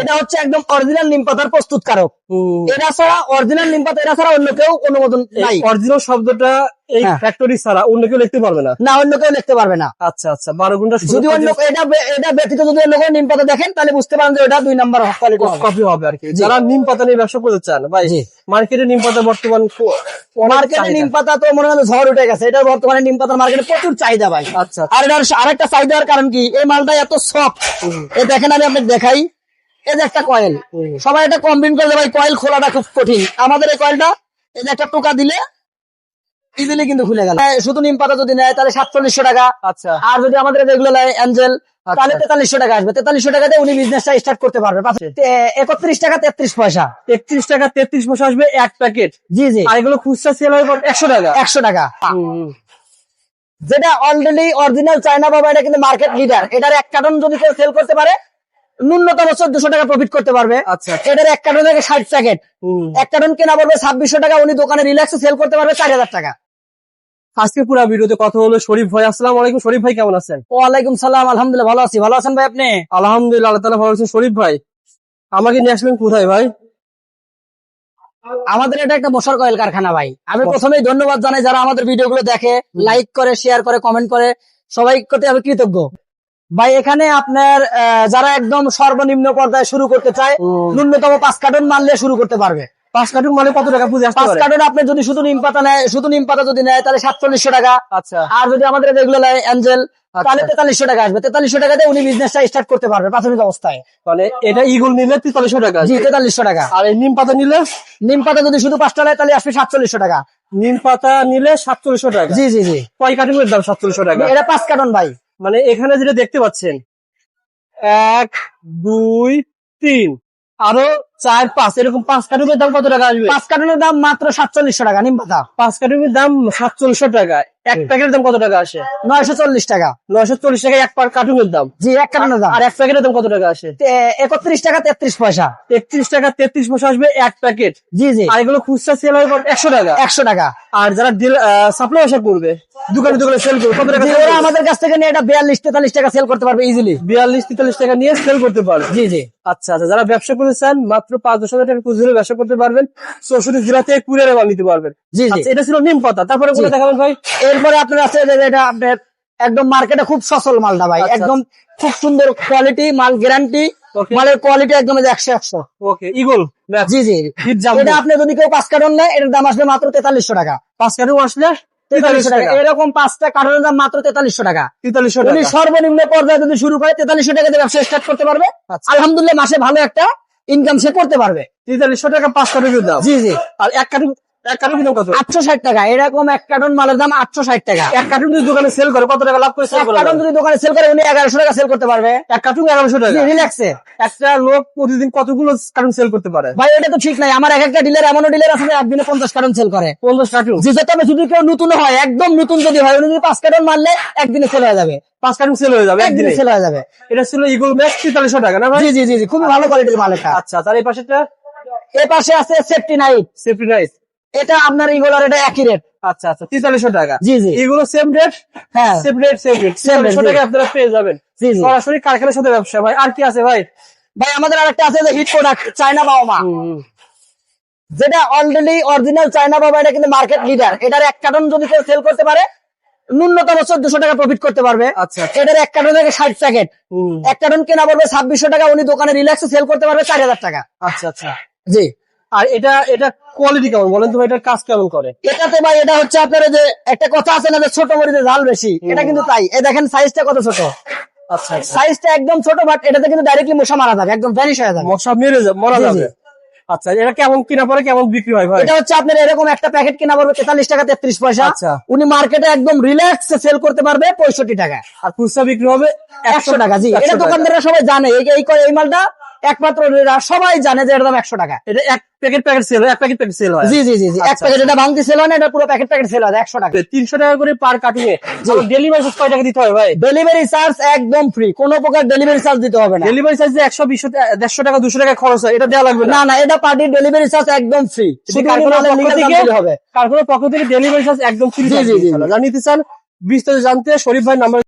এটা হচ্ছে একদম অরিজিনাল নিম পাতার প্রস্তুতকারক। হুম। এটা ছাড়া অরিজিনাল নিম পাতা এটা ছাড়া অন্য কেউ অনুমোদন নাই। অরিজিনাল শব্দটা এই। ফ্যাক্টরি ছাড়া অন্য কেউ লিখতে পারবে না? না অন্য কেউ লিখতে পারবে না। আচ্ছা আচ্ছা বারো ঘণ্টা যদি অন্য এটা এটা ব্যতীত যদি অন্য কোনো নিম পাতা দেখেন তাহলে বুঝতে পারেন যে ওটা দুই নাম্বার কপি হবে। আর কি। যারা নিম পাতা নিয়ে ব্যবসা করতে চান ভাই। মার্কেটে নিম পাতা বর্তমান মার্কেটে। নিম পাতা তো মনে হয় ঝড় উঠে গেছে এটা বর্তমানে নিম পাতার মার্কেটে প্রচুর চাহিদা ভাই। আচ্ছা। আর এটার আরেকটা চাহিদার কারণ কি? এই মালটা এত সফট এ দেখেন আমি আপনাকে দেখাই। এই যে একটা কয়েল। সবাই এটা কম্বিন করলে ভাই কয়েল খোলাটা খুব কঠিন। আমাদের এই কয়েলটা এই যে একটা টোকা দিলে ইজিলি কিন্তু খুলে গেল। শুধু নিম পাতা যদি নেয় তাহলে সাতচল্লিশশো টাকা। আচ্ছা। আর যদি আমাদের যেগুলো নেয় অ্যাঞ্জেল তাহলে তেতাল্লিশশো টাকা আসবে। তেতাল্লিশশো টাকাতে উনি বিজনেসটা স্টার্ট করতে পারবে। একত্রিশ টাকা তেত্রিশ পয়সা। একত্রিশ টাকা তেত্রিশ পয়সা আসবে এক প্যাকেট জি জি। আর এগুলো খুচরা সেল হয় একশো টাকা। একশো টাকা। যেটা অলরেডি অরিজিনাল চায়না বাবা এটা কিন্তু মার্কেট লিডার এটার এক কার্টন যদি কেউ সেল করতে পারে ন্যূনতম চোদ্দশো টাকা প্রফিট করতে পারবে। আচ্ছা এটার এক কার্টন থেকে ষাট প্যাকেট। এক কার্টন কেনা পড়বে ছাব্বিশশো টাকা উনি দোকানে রিল্যাক্সে সেল করতে পারবে চার হাজার টাকা। আজকে পুরো ভিডিওতে কথা হলো শরীফ ভাই আসসালাম আলাইকুম। শরীফ ভাই কেমন আছেন? ওয়ালাইকুম সালাম আলহামদুলিল্লাহ ভালো আছি। ভালো আছেন ভাই আপনি? আলহামদুলিল্লাহ আল্লাহ তালা ভালো আছেন। শরীফ ভাই আমাকে নিয়ে আসবেন কোথায় ভাই? আমাদের এটা একটা মশার কয়েল কারখানা ভাই। আমি প্রথমেই ধন্যবাদ জানাই যারা আমাদের ভিডিও গুলো দেখে লাইক করে শেয়ার করে কমেন্ট করে। সবাই করতে আমি কৃতজ্ঞ। ভাই এখানে আপনার যারা একদম সর্বনিম্ন পর্যায়ে শুরু করতে চায় ন্যূনতম পাঁচ কার্টন মানলে শুরু করতে পারবে। পাঁচ কার্টুন মানে কত টাকা পুজো পাঁচ কার্টন আপনি যদি শুধু নিম পাতা নেয় শুধু নিম পাতা যদি নেয় তাহলে সাতচল্লিশশো টাকা। আচ্ছা। আর যদি আমাদের যেগুলো নেয় অ্যাঞ্জেল তাহলে তেতাল্লিশশো টাকা আসবে। তেতাল্লিশশো টাকাতে উনি বিজনেসটা স্টার্ট করতে পারবে প্রাথমিক অবস্থায়। মানে এটা ইগল নিলে তেতাল্লিশশো টাকা জি তেতাল্লিশশো টাকা। আর এই নিম পাতা নিলে? নিম পাতা যদি শুধু পাঁচটা নেয় তাহলে আসবে সাতচল্লিশশো টাকা। নিম পাতা নিলে সাতচল্লিশশো টাকা। জি জি জি। কয় কার্টুনের দাম সাতচল্লিশশো টাকা? এটা পাঁচ কার্টন ভাই। মানে এখানে যেটা দেখতে পাচ্ছেন এক দুই তিন আরও চার পাঁচ এরকম পাঁচ কার্টুনের দাম কত টাকা আসবে? পাঁচ কার্টনের দাম মাত্র সাতচল্লিশশো টাকা নিম পাতা। পাঁচ কার্টুনের দাম সাতচল্লিশশো টাকা এক প্যাকেটের দাম কত টাকা আসে? নয়শো চল্লিশ টাকা। নয়শো চল্লিশ টাকা এক পার কার্টুনের দাম। জি এক কার্টনের দাম। আর এক প্যাকেটের দাম কত টাকা আসে? একত্রিশ টাকা তেত্রিশ পয়সা। একত্রিশ টাকা তেত্রিশ পয়সা আসবে এক প্যাকেট। জি জি। আর এগুলো খুচরা সেল হয় একশো টাকা। একশো টাকা। আর যারা সাপ্লাই আসা করবে দোকানে দোকানে সেল করবে। কত টাকা ওরা আমাদের কাছ থেকে নিয়ে এটা বিয়াল্লিশ তেতাল্লিশ টাকা সেল করতে পারবে ইজিলি বিয়াল্লিশ তেতাল্লিশ টাকা নিয়ে সেল করতে পারবে। জি জি। আচ্ছা আচ্ছা যারা ব্যবসা করতে চান মাত্র পাঁচ দশ হাজার টাকা খুচরো ব্যবসা করতে পারবেন। চৌষট্টি জেলা থেকে কুরিয়ারে মাল নিতে পারবেন। জি জি। আচ্ছা এটা ছিল নিম পাতা। তারপরে। কোনটা দেখাবেন ভাই? এরপরে আপনার আছে এটা আপনার একদম মার্কেটে খুব সচল মালটা ভাই। আচ্ছা, একদম খুব সুন্দর কোয়ালিটি মাল গ্যারান্টি মালের কোয়ালিটি একদম একশো একশো। ওকে ইগল জি জি। এটা আপনি যদি কেউ পাঁচ কার্টন নেয় এটার দাম আসবে মাত্র তেতাল্লিশশো টাকা। পাঁচ কার্টুন আসলে তেতাল্লিশশো টাকা। এরকম পাঁচটা কার্টনের দাম মাত্র তেতাল্লিশশো টাকা। তেতাল্লিশশো টাকা। সর্বনিম্ন পর্যায়ে যদি শুরু করে তেতাল্লিশশো টাকা ব্যবসা স্টার্ট করতে পারবে। আচ্ছা। আলহামদুলিল্লাহ মাসে ভালো একটা ইনকাম সে করতে পারবে। তেতাল্লিশশো টাকা পাঁচটা দাম জি জি। আর এক কার্টুন আটশো ষাট টাকা। এরকম এক কার্টন মালের দাম আটশো ষাট টাকা। এক কার্টুন যদি দোকানে সেল করে কত টাকা লাভ করে এক কার্টন যদি দোকানে সেল করে উনি এগারোশো টাকা সেল করতে পারবে। এক কার্টুন এগারোশো টাকা? রিল্যাক্সে একটা লোক প্রতিদিন কতগুলো কার্টুন সেল করতে পারে? ভাই এটা তো ঠিক নাই। আমার এক একটা ডিলার এমনও ডিলার আছে একদিনে পঞ্চাশ কার্টন সেল করে। পঞ্চাশ কার্টুন যে তবে যদি কেউ নতুন হয় একদম নতুন যদি হয় উনি যদি পাঁচ কার্টন মারলে একদিনে সেল হয়ে যাবে। পাঁচ কার্টুন সেল হয়ে যাবে একদিনে সেল হয়ে যাবে। এটা ছিল ইগল ম্যাক্স তেতাল্লিশশো টাকা না জি জি জি খুবই ভালো কোয়ালিটির মাল এটা। আচ্ছা তার এই পাশেটা এ পাশে আছে সেফটি নাইট সেফটি রাইস এটা আপনার ইগোলার এটা একই রেট আচ্ছা আচ্ছা তেতাল্লিশশো টাকা। জি জি। এগুলো সেম রেট হ্যাঁ। সেম রেট সেম রেট তেতাল্লিশশো টাকা আপনারা পেয়ে যাবেন। জি সরাসরি কারখানার সাথে ব্যবসা। ভাই আর কি আছে ভাই? ভাই আমাদের আরেকটা আছে যে হিট প্রোডাক্ট চায়না বাবা যেটা অলরেডি অরিজিনাল চায়না বাবা এটা কিন্তু মার্কেট লিডার এটার এক কার্টন যদি কেউ সেল করতে পারে ন্যূনতম চোদ্দশো টাকা প্রফিট করতে পারবে। আচ্ছা এটার এক কার্টন থেকে ষাট প্যাকেট এক কার্টন কেনা পড়বে ছাব্বিশশো টাকা উনি দোকানে রিল্যাক্সে সেল করতে পারবে চার হাজার টাকা। আচ্ছা আচ্ছা। জি। আর এটা এটা কোয়ালিটি কেমন? বলেন তো এটার কাজ কেমন করে? এটাতে ভাই এটা হচ্ছে আপনার যে একটা কথা আছে না যে ছোট মরিচে ঝাল বেশি। এটা কিন্তু তাই। এই দেখেন সাইজটা কত ছোট? আচ্ছা আচ্ছা। সাইজটা একদম ছোট বাট এটাতে কিন্তু ডাইরেক্টলি মশা মারা যাবে একদম ভ্যানিশ হয়ে যাবে। মশা মেরে যাবে মরা। যাবে। আচ্ছা এটা কেমন কিনা পরে কেমন বিক্রি হয় ভাই? এটা হচ্ছে আপনার এরকম একটা প্যাকেট কিনা পড়বে তেতাল্লিশ টাকা তেত্রিশ পয়সা। আচ্ছা। উনি মার্কেটে একদম রিল্যাক্স সেল করতে পারবে পঁয়ষট্টি টাকা। আর খুচরা বিক্রি হবে একশো টাকা জি। 100 এটা দোকানদাররা সবাই জানে এই এই এই মালটা একমাত্র সবাই জানে যে এর দাম একশো টাকা। এটা এক প্যাকেট প্যাকেট সেল হয় এক প্যাকেট প্যাকেট সেল হয়। জি জি জি জি এক আচ্ছা, প্যাকেট এটা ভাঙতি সেল হয় না এটা পুরো প্যাকেট প্যাকেট সেল হয় একশো টাকা। তিনশো টাকা করে পার কার্টুনে ডেলিভারি চার্জ কয় টাকা দিতে হয় ভাই? ডেলিভারি চার্জ একদম ফ্রি কোনো প্রকার ডেলিভারি চার্জ দিতে হবে না। ডেলিভারি চার্জে একশো বিশ দেড়শো টাকা দুশো টাকা খরচ হয় এটা দেওয়া লাগবে না। না এটা পার্টির ডেলিভারি চার্জ একদম ফ্রি কারখানার পক্ষ থেকে- হবে। ডেলিভারি চার্জ একদম ফ্রি জি, জি, জি, জি। নিতে চান বিস্তারিত জানতে শরীফ ভাই নাম্বার